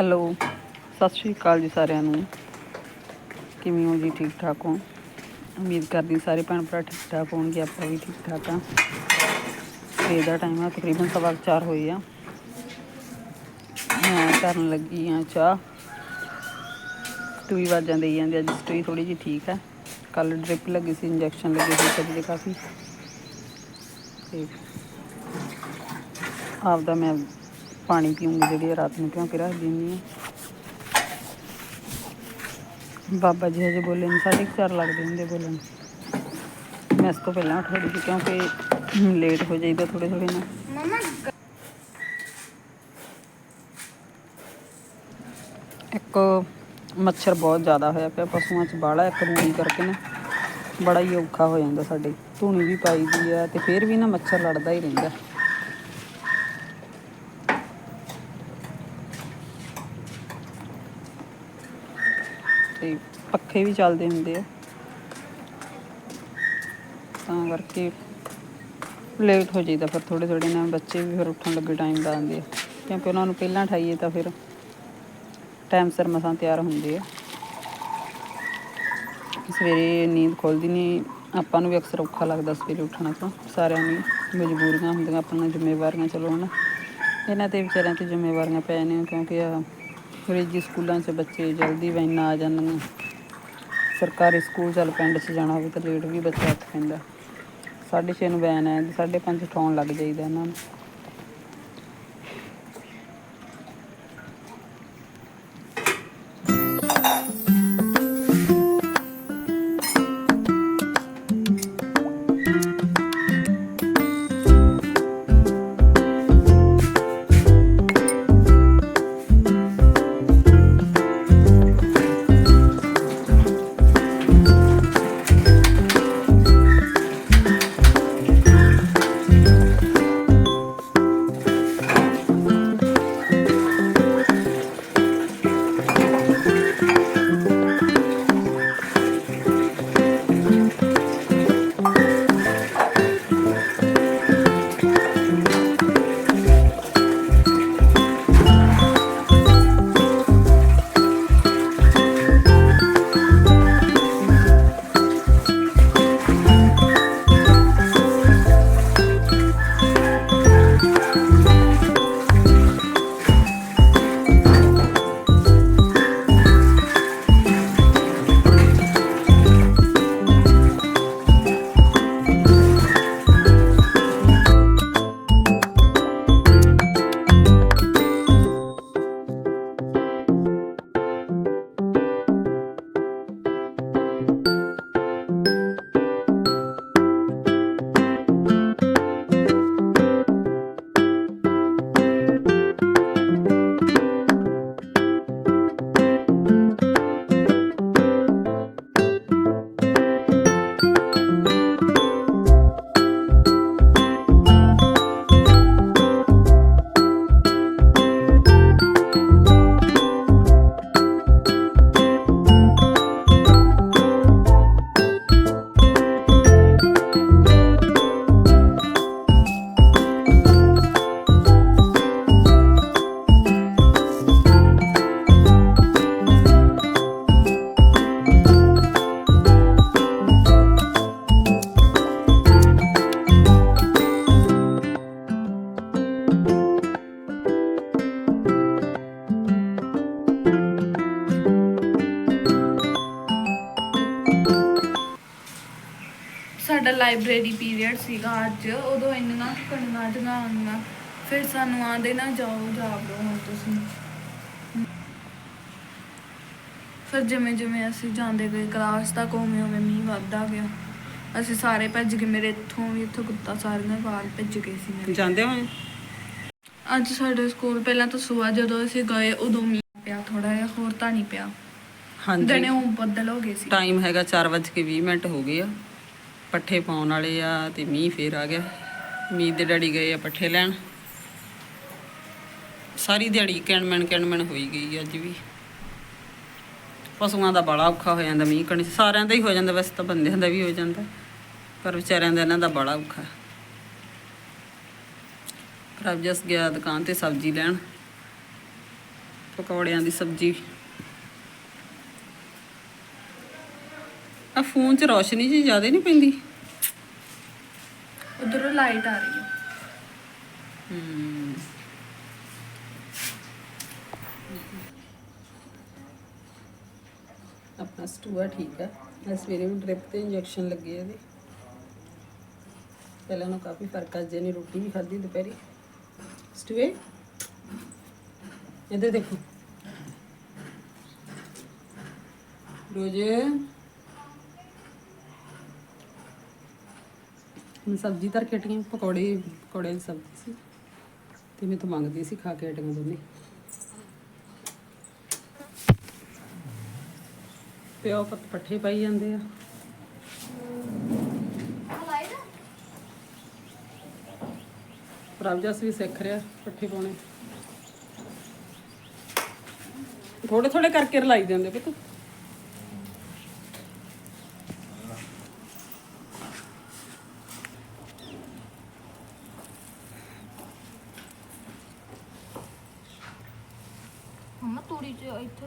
Hello, ਸਤਿ ਸ਼੍ਰੀ ਅਕਾਲ ਜੀ ਸਾਰਿਆਂ ਨੂੰ। ਕਿਵੇਂ ਹੋ ਜੀ? ਠੀਕ ਠਾਕ ਹੋ? ਉਮੀਦ ਕਰਦੀ ਸਾਰੇ ਭੈਣ ਭਰਾ ਠੀਕ ਠਾਕ ਹੋਣਗੇ, ਆਪਾਂ ਵੀ ਠੀਕ ਠਾਕ ਆ। ਤੇ ਦਾ ਟਾਈਮ ਆ, ਤਕਰੀਬਨ ਸਵਾ ਕੁ ਚਾਰ ਹੋਏ ਆ। ਮੈਂ ਕਰਨ ਲੱਗੀ ਆ ਚਾਹ। ਸਟੂਈ ਵਾਜਾਂ ਦੇਈ ਜਾਂਦੀ ਅੱਜ ਸਟੂਈ ਥੋੜੀ ਜਿਹੀ ਠੀਕ ਆ। ਕੱਲ ਡ੍ਰਿਪ ਲੱਗੀ ਸੀ ਇੰਜੈਕਸ਼ਨ ਲੱਗੇ ਸੀ ਕਦੇ ਦੇ ਕਾਫੀ। ਤੇ ਆਪਦਾ ਮੈਂ ਪਾਣੀ ਪੀਉਂਗੀ ਜਿਹੜੀ ਰਾਤ ਨੂੰ ਕਿਉਂ ਕਿ ਰੱਖ ਦਿੰਦੀ ਹਾਂ ਬਾਬਾ ਜੀ ਹਜੇ ਬੋਲੇ ਸਾਢੇ ਕੁ ਚਾਰ ਲੱਗਦੇ ਹੁੰਦੇ ਬੋਲਣ। ਮੈਂ ਇਸ ਤੋਂ ਪਹਿਲਾਂ ਉੱਠ ਖੜੀ ਸੀ ਕਿਉਂਕਿ ਲੇਟ ਹੋ ਜਾਈਦਾ ਥੋੜੇ ਥੋੜੇ ਨਾ ਇੱਕ ਮੱਛਰ ਬਹੁਤ ਜ਼ਿਆਦਾ ਹੋਇਆ ਪਿਆ ਪਸ਼ੂਆਂ 'ਚ ਬਾਹਲਾ ਇੱਕ ਰੂੜੀ ਕਰਕੇ ਨਾ ਬੜਾ ਹੀ ਔਖਾ ਹੋ ਜਾਂਦਾ ਸਾਡੇ। ਧੂਣੀ ਵੀ ਪਾਈ ਦੀ ਆ ਤੇ ਫਿਰ ਵੀ ਨਾ ਮੱਛਰ ਲੜਦਾ ਹੀ ਰਹਿੰਦਾ। ਤੇ ਪੱਖੇ ਵੀ ਚੱਲਦੇ ਹੁੰਦੇ ਆ। ਤਾਂ ਕਰਕੇ ਲੇਟ ਹੋ ਜਾਈਦਾ ਫਿਰ ਥੋੜੇ ਥੋੜੇ ਨਾਲ ਬੱਚੇ ਵੀ ਫਿਰ ਉੱਠਣ ਲੱਗੇ ਟਾਈਮ ਦਾ ਆਉਂਦੇ ਆ। ਕਿਉਂਕਿ ਉਹਨਾਂ ਨੂੰ ਪਹਿਲਾਂ ਉਠਾਈਏ ਤਾਂ ਫਿਰ ਟਾਈਮ ਸਿਰ ਮਸਾਂ ਤਿਆਰ ਹੁੰਦੇ ਆ। ਸਵੇਰੇ ਨੀਂਦ ਖੁੱਲਦੀ ਨਹੀਂ ਆਪਾਂ ਨੂੰ ਵੀ ਅਕਸਰ ਔਖਾ ਲੱਗਦਾ ਸਵੇਰੇ ਉੱਠਣਾ ਤਾਂ। ਸਾਰਿਆਂ ਨੂੰ ਮਜਬੂਰੀਆਂ ਹੁੰਦੀਆਂ ਆਪਣੀਆਂ ਜ਼ਿੰਮੇਵਾਰੀਆਂ, ਚਲੋ ਹਨਾ। ਇਹਨਾਂ ਤੇ ਵਿਚਾਰਿਆਂ ਤੇ ਜ਼ਿੰਮੇਵਾਰੀਆਂ ਪੈ ਨੇ ਕਿਉਂਕਿ ਆ ਅੰਗਰੇਜ਼ੀ ਸਕੂਲਾਂ 'ਚ ਬੱਚੇ ਜਲਦੀ ਵੈਨਾਂ ਆ ਜਾਂਦੀਆਂ ਸਰਕਾਰੀ ਸਕੂਲ ਚੱਲ ਪਿੰਡ 'ਚ ਜਾਣਾ ਹੋਵੇ ਤਾਂ ਲੇਟ ਵੀ ਬੱਚਾ ਉੱਠ ਪੈਂਦਾ। ਸਾਢੇ ਛੇ ਨੂੰ ਵੈਨ ਹੈ, ਸਾਢੇ ਪੰਜ ਉਠਾਉਣ ਲੱਗ ਜਾਈਦਾ ਇਹਨਾਂ ਨੂੰ। ਲਾਇਬ੍ਰੇਰੀ ਪੀਰੀਅਡ ਸੀਗਾ ਅੱਜ ਉਦੋਂ ਇੰਨੀਆਂ ਕਣੀਆਂ ਆਈਆਂ ਫਿਰ ਸਾਨੂੰ ਆਂਦੇ ਨਾ ਜਾਓ ਜਾਵੜੋ ਹੁਣ ਤੁਸੀਂ। ਫਿਰ ਜਿਵੇਂ ਜਿਵੇਂ ਅਸੀਂ ਜਾਂਦੇ ਗਏ ਕਲਾਸ ਤੱਕ ਉਵੇਂ ਉਵੇਂ ਮੀਂਹ ਵੱਧਦਾ ਗਿਆ। ਅਸੀਂ ਸਾਰੇ ਭੱਜ ਗਏ ਮੇਰੇ ਇੱਥੋਂ ਵੀ ਇੱਥੋਂ ਕੁੱਤਾ ਸਾਰੀਆਂ ਵਾਲ ਭੱਜ ਗਏ ਸੀ ਮੇਰੇ। ਜਾਂਦੇ ਹੋਏ? ਅੱਜ ਸਾਡੇ ਸਕੂਲ ਪਹਿਲਾਂ ਤਾਂ ਸਵੇਰ ਜਦੋਂ ਅਸੀਂ ਗਏ ਉਦੋਂ ਮੀਂਹ ਪਿਆ ਥੋੜਾ ਜਿਹਾ ਹੋਰ ਤਾਂ ਨਹੀਂ ਪਿਆ। ਹਾਂਜੀ। ਦਿਨੇ ਉਹ ਬੱਦਲ ਹੋ ਗਏ ਸੀ। ਟਾਈਮ ਹੈਗਾ 4:20 ਮਿੰਟ ਹੋ ਗਏ ਆ। ਪੱਠੇ ਪਾਉਣ ਵਾਲੇ ਆ ਤੇ ਮੀਂਹ ਫੇਰ ਆ ਗਿਆ। ਮੀਂਹ ਦੇ ਡੈਡੀ ਗਏ ਆ ਪੱਠੇ ਲੈਣ। ਸਾਰੀ ਦਿਹਾੜੀ ਕਿਣਮਣ ਕਿਣਮਣ ਹੋਈ ਗਈ ਅੱਜ ਵੀ। ਪਸ਼ੂਆਂ ਦਾ ਬੜਾ ਔਖਾ ਹੋ ਜਾਂਦਾ ਮੀਂਹ ਕਣੀ, ਸਾਰਿਆਂ ਦਾ ਹੀ ਹੋ ਜਾਂਦਾ, ਵੈਸੇ ਤਾਂ ਬੰਦਿਆਂ ਦਾ ਵੀ ਹੋ ਜਾਂਦਾ, ਪਰ ਵਿਚਾਰਿਆਂ ਦਾ ਇਹਨਾਂ ਦਾ ਬੜਾ ਔਖਾ। ਪ੍ਰਭਜਸ ਗਿਆ ਦੁਕਾਨ ਤੇ ਸਬਜ਼ੀ ਲੈਣ, ਪਕੌੜਿਆਂ ਦੀ ਸਬਜ਼ੀ। ਆ ਫੋਨ 'ਚ ਰੋਸ਼ਨੀ ਜੀ ਜ਼ਿਆਦਾ ਨਹੀਂ ਪੈਂਦੀ। ਉਧਰੋਂ ਲਾਈਟ ਆ ਰਹੀ ਹੈ। ਹਮ ਆਪਣਾ ਸਟੂਆ ਠੀਕ ਹੈ ਮੈਂ ਸਵੇਰੇ ਵੀ ਡ੍ਰਿਪ ਤੇ ਇੰਜੈਕਸ਼ਨ ਲੱਗੇ ਆ ਇਹਦੇ। ਪਹਿਲਾਂ ਨੂੰ ਕਾਫੀ ਫ਼ਰਕ ਆ ਜੇ ਨੇ ਰੋਟੀ ਵੀ ਖਾਧੀ ਦੁਪਹਿਰੇ। ਸਟੂਏ ਇਹਦੇ ਦੇਖੋ। ਰੋਜ਼ ਮੈਂ ਸਬਜ਼ੀ ਧਰ ਕੇ ਹਟੀਆਂ, ਪਕੌੜੇ ਪਕੌੜੇ ਦੀ ਸਬਜ਼ੀ ਸੀ। ਤੇ ਮੈਂ ਤਾਂ ਮੰਗਦੀ ਸੀ ਖਾ ਕੇ ਹਟੀਆਂ ਦੋਨੇ। ਪਿਓ ਪੁੱਤ ਪੱਠੇ ਪਾਈ ਜਾਂਦੇ ਆ। ਪ੍ਰਭਜਸ ਵੀ ਸਿੱਖ ਰਿਹਾ ਪੱਠੇ ਪਾਉਣੇ। ਥੋੜੇ ਥੋੜੇ ਕਰਕੇ ਰਲਾਈ ਦਿੰਦੇ ਪੁੱਤ। ਮਮਾ ਤੂੜੀ ਚ ਇੱਥੇ